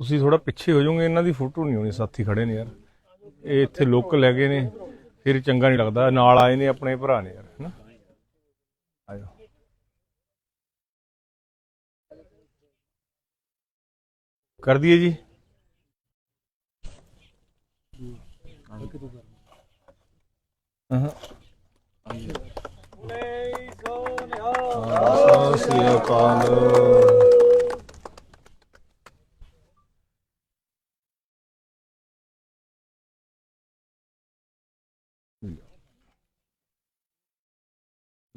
ਤੁਸੀਂ ਥੋੜਾ ਪਿੱਛੇ ਹੋ ਜਾਓਗੇ, ਇਹਨਾਂ ਦੀ ਫੋਟੋ ਨਹੀਂ ਹੋਣੀ, ਸਾਥੀ ਖੜੇ ਨੇ ਯਾਰ। ਇਹ ਇੱਥੇ ਲੋਕਲ ਹੈਗੇ ਨੇ, ਫਿਰ ਚੰਗਾ ਨਹੀਂ ਲੱਗਦਾ, ਨਾਲ ਆਏ ਨੇ ਆਪਣੇ ਭਰਾ ਨੇ ਯਾਰ, ਹਨਾ? ਆਜੋ ਕਰ ਦਈਏ ਜੀ। ਹਾਂ ਸਤਿ ਸ੍ਰੀ ਅਕਾਲ।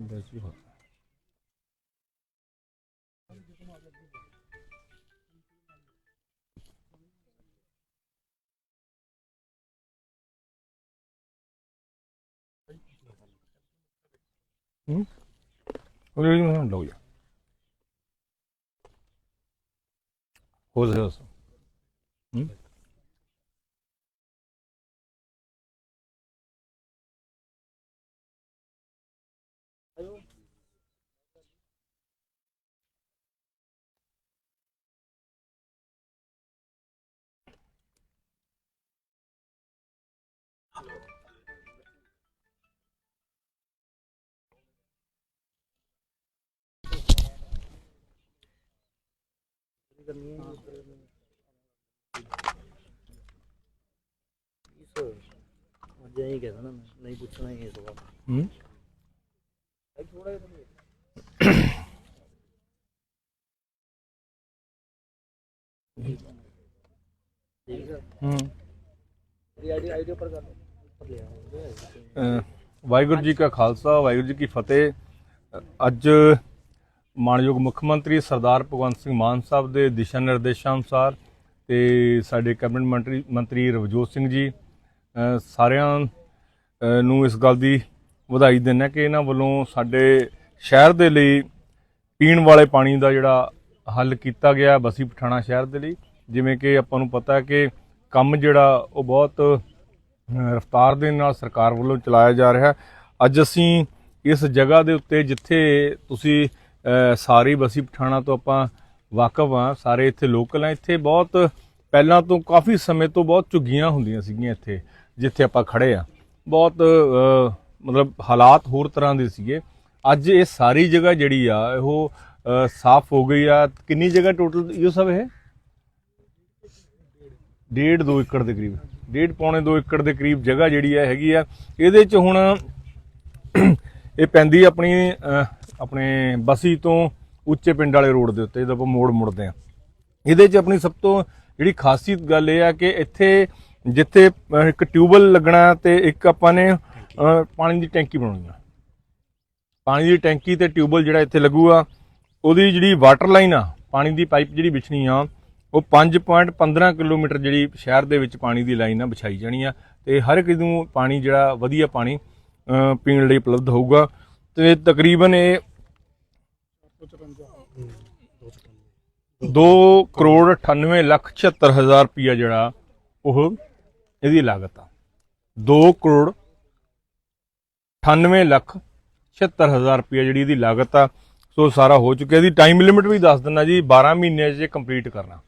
ਬਸ ਜੀ ਹਾਂ ਹੂੰ ਉਹ ਜੀ ਮੈਂ ਲਓ ਜਾ ਹੋ ਜਾਏ ਉਸ ਹੂੰ ਅੱਜ ਐਂ ਕਹਿ ਦੇਣਾ ਮੈਂ, ਨਹੀਂ ਪੁੱਛਣਾ ਹੀ। ਇਸ ਵਾਰ ਹੂੰ ਥੋੜਾ ਠੀਕ ਹੈ ਹੂੰ ਆਈਡੀ ਆਈਡੀ ਉੱਪਰ ਕਰ ਵਾਹਿਗੁਰੂ ਜੀ ਕਾ ਖਾਲਸਾ, ਵਾਹਿਗੁਰੂ ਜੀ ਕੀ ਫਤਿਹ। ਅੱਜ ਮਾਨਯੋਗ ਮੁੱਖ ਮੰਤਰੀ ਸਰਦਾਰ ਭਗਵੰਤ ਸਿੰਘ ਮਾਨ ਸਾਹਿਬ ਦੇ ਦਿਸ਼ਾ ਨਿਰਦੇਸ਼ਾਂ ਅਨੁਸਾਰ ਤੇ ਸਾਡੇ ਕੈਬਨਿਟ ਮੰਤਰੀ ਮੰਤਰੀ ਰਵਜੋਤ ਸਿੰਘ ਜੀ ਸਾਰਿਆਂ ਨੂੰ ਇਸ ਗੱਲ ਦੀ ਵਧਾਈ ਦਿੰਦਾ ਕਿ ਇਹਨਾਂ ਵੱਲੋਂ ਸਾਡੇ ਸ਼ਹਿਰ ਦੇ ਲਈ ਪੀਣ ਵਾਲੇ ਪਾਣੀ ਦਾ ਜਿਹੜਾ ਹੱਲ ਕੀਤਾ ਗਿਆ ਬਸੀ ਪਠਾਣਾ ਸ਼ਹਿਰ ਦੇ ਲਈ। ਜਿਵੇਂ ਕਿ ਆਪਾਂ ਨੂੰ ਪਤਾ ਕਿ ਕੰਮ ਜਿਹੜਾ ਉਹ ਬਹੁਤ ਰਫ਼ਤਾਰ ਦੇ ਨਾਲ ਸਰਕਾਰ ਵੱਲੋਂ ਚਲਾਇਆ ਜਾ ਰਿਹਾ ਅੱਜ ਅਸੀਂ ਇਸ ਜਗ੍ਹਾ ਦੇ ਉੱਤੇ ਜਿੱਥੇ ਤੁਸੀਂ ਸਾਰੀ ਬਸੀ ਪਠਾਣਾ ਤੋਂ ਆਪਾਂ ਵਾਕਫ ਆ ਸਾਰੇ ਇੱਥੇ ਲੋਕਲ ਆ ਇੱਥੇ ਬਹੁਤ ਪਹਿਲਾਂ ਤੋਂ ਕਾਫੀ ਸਮੇਂ ਤੋਂ ਬਹੁਤ ਝੁੱਗੀਆਂ ਹੁੰਦੀਆਂ ਸੀਗੀਆਂ ਇੱਥੇ, ਜਿੱਥੇ ਆਪਾਂ ਖੜੇ ਆ ਬਹੁਤ ਮਤਲਬ ਹਾਲਾਤ ਹੋਰ ਤਰ੍ਹਾਂ ਦੇ ਸੀਗੇ। ਅੱਜ ਇਹ ਸਾਰੀ ਜਗ੍ਹਾ ਜਿਹੜੀ ਆ, ਉਹ ਸਾਫ਼ ਹੋ ਗਈ ਆ। ਕਿੰਨੀ ਜਗ੍ਹਾ ਟੋਟਲ ਇਹ ਸਭ ਇਹ? ਡੇਢ 2 ਏਕੜ ਦੇ ਕਰੀਬ, ਡੇਢ ਪੌਣੇ 2 ਏਕੜ ਦੇ ਕਰੀਬ ਜਗ੍ਹਾ ਜਿਹੜੀ ਹੈ ਹੈਗੀ ਆ। ਇਹਦੇ ਚ ਹੁਣ ਇਹ ਪੈਂਦੀ ਆਪਣੀ ਆਪਣੇ ਬਸੀ ਤੋਂ ਉੱਚੇ ਪਿੰਡ ਵਾਲੇ ਰੋਡ ਦੇ ਉੱਤੇ ਜਦੋਂ ਆਪਾਂ ਮੋੜ ਮੁੜਦੇ ਆ ਇਹਦੇ ਚ ਆਪਣੀ ਸਭ ਤੋਂ ਜਿਹੜੀ ਖਾਸੀਅਤ ਗੱਲ ਇਹ ਆ ਕਿ ਇੱਥੇ ਜਿੱਥੇ ਇੱਕ ਟਿਊਬਲ ਲੱਗਣਾ ਤੇ ਇੱਕ ਆਪਾਂ ਨੇ ਪਾਣੀ ਦੀ ਟੈਂਕੀ ਬਣਾਉਣੀ ਆ। ਪਾਣੀ ਦੀ ਟੈਂਕੀ ਤੇ ਟਿਊਬਲ ਜਿਹੜਾ ਇੱਥੇ ਲੱਗੂਗਾ, ਉਹਦੀ ਜਿਹੜੀ ਵਾਟਰ ਲਾਈਨ ਆ, ਪਾਣੀ ਦੀ ਪਾਈਪ ਜਿਹੜੀ ਵਿਛਣੀ ਆ ਉਹ 5.15 ਕਿਲੋਮੀਟਰ ਜਿਹੜੀ ਸ਼ਹਿਰ ਦੇ ਵਿੱਚ ਪਾਣੀ ਦੀ ਲਾਈਨ ਆ, ਵਿਛਾਈ ਜਾਣੀ ਆ ਤੇ ਹਰ ਇੱਕ ਨੂੰ ਪਾਣੀ ਜਿਹੜਾ ਵਧੀਆ ਪਾਣੀ ਪੀਣ ਲਈ ਉਪਲਬਧ ਹੋਊਗਾ ਤੇ ਤਕਰੀਬਨ ਇਹ 2 ਕਰੋੜ 98 ਲੱਖ 76 ਹਜ਼ਾਰ ਰੁਪਇਆ ਜਿਹੜਾ ਉਹ ਇਹਦੀ ਲਾਗਤ ਆ। 2 ਕਰੋੜ 98 ਲੱਖ 76 ਹਜ਼ਾਰ ਰੁਪਇਆ ਜਿਹੜੀ ਇਹਦੀ ਲਾਗਤ ਆ, ਸੋ ਸਾਰਾ ਹੋ ਚੁੱਕਿਆ। ਇਹਦੀ ਟਾਈਮ ਲਿਮਿਟ ਵੀ ਦੱਸ ਦਿੰਦਾ ਜੀ 12 ਮਹੀਨਿਆਂ 'ਚ ਇਹ ਕੰਪਲੀਟ ਕਰਨਾ।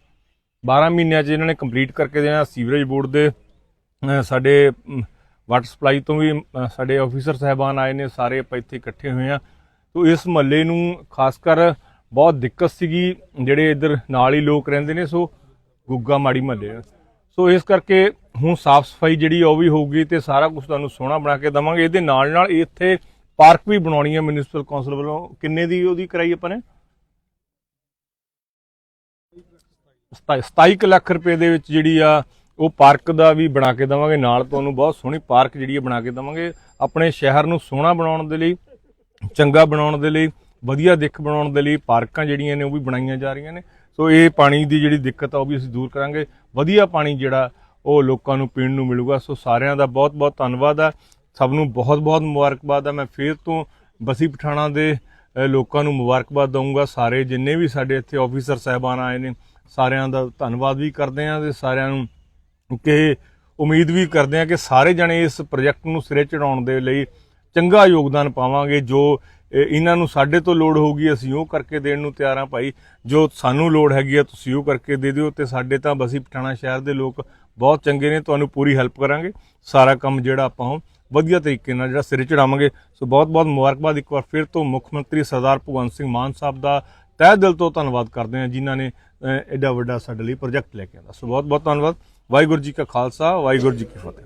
12 ਮਹੀਨਿਆਂ 'ਚ ਇਹਨਾਂ ਨੇ ਕੰਪਲੀਟ ਕਰਕੇ ਦੇਣਾ ਸੀਵਰੇਜ ਬੋਰਡ ਦੇ। ਸਾਡੇ ਵਾਟਰ ਸਪਲਾਈ ਤੋਂ ਵੀ ਸਾਡੇ ਆਫੀਸਰ ਸਹਿਬਾਨ ਆਏ ਨੇ, ਸਾਰੇ ਆਪਾਂ ਇੱਥੇ ਇਕੱਠੇ ਹੋਏ ਆ ਤੋ ਇਸ ਮਹੱਲੇ ਨੂੰ ਖਾਸ ਕਰ ਬਹੁਤ ਦਿੱਕਤ ਸੀਗੀ, ਜਿਹੜੇ ਇੱਧਰ ਨਾਲ ਹੀ ਲੋਕ ਰਹਿੰਦੇ ਨੇ, ਸੋ ਗੁੱਗਾ ਮਾੜੀ ਮਹੱਲੇ ਆ। ਸੋ ਇਸ ਕਰਕੇ ਹੁਣ ਸਾਫ਼ ਸਫ਼ਾਈ ਜਿਹੜੀ ਉਹ ਵੀ ਹੋਊਗੀ ਤੇ ਸਾਰਾ ਕੁਝ ਤੁਹਾਨੂੰ ਸੋਹਣਾ ਬਣਾ ਕੇ ਦਵਾਂਗੇ। ਇਹਦੇ ਨਾਲ ਨਾਲ ਇੱਥੇ ਪਾਰਕ ਵੀ ਬਣਾਉਣੀ ਹੈ ਮਿਊਨਿਸਪਲ ਕੌਂਸਲ ਵੱਲੋਂ। ਕਿੰਨੇ ਦੀ ਉਹਦੀ ਕਰਾਈ ਆਪਾਂ ਨੇ? 27 ਲੱਖ ਰੁਪਏ ਦੇ ਵਿੱਚ ਜਿਹੜੀ ਆ, ਉਹ ਪਾਰਕ ਦਾ ਵੀ ਬਣਾ ਕੇ ਦਵਾਂਗੇ। ਨਾਲ ਤੁਹਾਨੂੰ ਬਹੁਤ ਸੋਹਣੀ ਪਾਰਕ ਜਿਹੜੀ ਆ ਬਣਾ ਕੇ ਦਵਾਂਗੇ। ਆਪਣੇ ਸ਼ਹਿਰ ਨੂੰ ਸੋਹਣਾ ਬਣਾਉਣ ਦੇ ਲਈ, ਚੰਗਾ ਬਣਾਉਣ ਦੇ ਲਈ, ਵਧੀਆ ਦਿੱਖ ਬਣਾਉਣ ਦੇ ਲਈ ਪਾਰਕਾਂ ਜਿਹੜੀਆਂ ਨੇ ਉਹ ਵੀ ਬਣਾਈਆਂ ਜਾ ਰਹੀਆਂ ਨੇ। ਸੋ ਇਹ ਪਾਣੀ ਦੀ ਜਿਹੜੀ ਦਿੱਕਤ ਆ, ਉਹ ਵੀ ਅਸੀਂ ਦੂਰ ਕਰਾਂਗੇ। ਵਧੀਆ ਪਾਣੀ ਜਿਹੜਾ, ਉਹ ਲੋਕਾਂ ਨੂੰ ਪੀਣ ਨੂੰ ਮਿਲੂਗਾ। ਸੋ ਸਾਰਿਆਂ ਦਾ ਬਹੁਤ ਬਹੁਤ ਧੰਨਵਾਦ ਆ। ਸਭ ਨੂੰ ਬਹੁਤ ਬਹੁਤ ਮੁਬਾਰਕਬਾਦ ਆ। ਮੈਂ ਫੇਰ ਤੋਂ ਬਸੀ ਪਠਾਣਾ ਦੇ ਲੋਕਾਂ ਨੂੰ ਮੁਬਾਰਕਬਾਦ ਦਊਂਗਾ। ਸਾਰੇ ਜਿੰਨੇ ਵੀ ਸਾਡੇ ਇੱਥੇ ਆਫੀਸਰ ਸਹਿਬਾਨ ਆਏ ਨੇ ਸਾਰਿਆਂ ਦਾ ਧੰਨਵਾਦ ਵੀ ਕਰਦੇ ਆ ਤੇ ਸਾਰਿਆਂ ਨੂੰ ਕਿ ਉਮੀਦ ਵੀ ਕਰਦੇ ਆ ਕਿ ਸਾਰੇ ਜਣੇ ਇਸ ਪ੍ਰੋਜੈਕਟ ਨੂੰ ਸਿਰੇ ਚੜਾਉਣ ਦੇ ਲਈ ਚੰਗਾ ਯੋਗਦਾਨ ਪਾਵਾਂਗੇ, ਜੋ ਇਹਨਾਂ ਨੂੰ ਸਾਡੇ ਤੋਂ ਲੋੜ ਹੋਊਗੀ, ਅਸੀਂ ਉਹ ਕਰਕੇ ਦੇਣ ਨੂੰ ਤਿਆਰ ਹਾਂ ਭਾਈ। ਜੋ ਸਾਨੂੰ ਲੋੜ ਹੈਗੀ ਆ, ਤੁਸੀਂ ਉਹ ਕਰਕੇ ਦੇ ਦਿਓ ਤੇ ਸਾਡੇ ਤਾਂ ਬਸੀ ਪਠਾਣਾ ਸ਼ਹਿਰ ਦੇ ਲੋਕ ਬਹੁਤ ਚੰਗੇ ਨੇ, ਤੁਹਾਨੂੰ ਪੂਰੀ ਹੈਲਪ ਕਰਾਂਗੇ। ਸਾਰਾ ਕੰਮ ਜਿਹੜਾ ਆਪਾਂ ਉਹ ਵਧੀਆ ਤਰੀਕੇ ਨਾਲ ਜਿਹੜਾ ਸਿਰੇ ਚੜਾਵਾਂਗੇ। ਸੋ ਬਹੁਤ ਬਹੁਤ ਮੁਬਾਰਕਬਾਦ ਇੱਕ ਵਾਰ ਫਿਰ ਤੋਂ ਮੁੱਖ ਮੰਤਰੀ ਸਰਦਾਰ ਭਗਵੰਤ ਸਿੰਘ ਮਾਨ ਸਾਹਿਬ ਦਾ ਤਹਿ ਦਿਲ ਤੋਂ ਧੰਨਵਾਦ ਕਰਦੇ ਹਾਂ ਜਿਨ੍ਹਾਂ ਨੇ ਅਹ, ਐਡਾ ਵੱਡਾ ਸਾਡੇ ਲਈ ਪ੍ਰੋਜੈਕਟ ਲੈ ਕੇ ਆਂਦਾ ਸੋ ਬਹੁਤ ਬਹੁਤ ਧੰਨਵਾਦ। ਵਾਹਿਗੁਰੂ ਜੀ ਕਾ ਖਾਲਸਾ ਵਾਹਿਗੁਰੂ ਜੀ ਕੀ ਫਤਿਹ।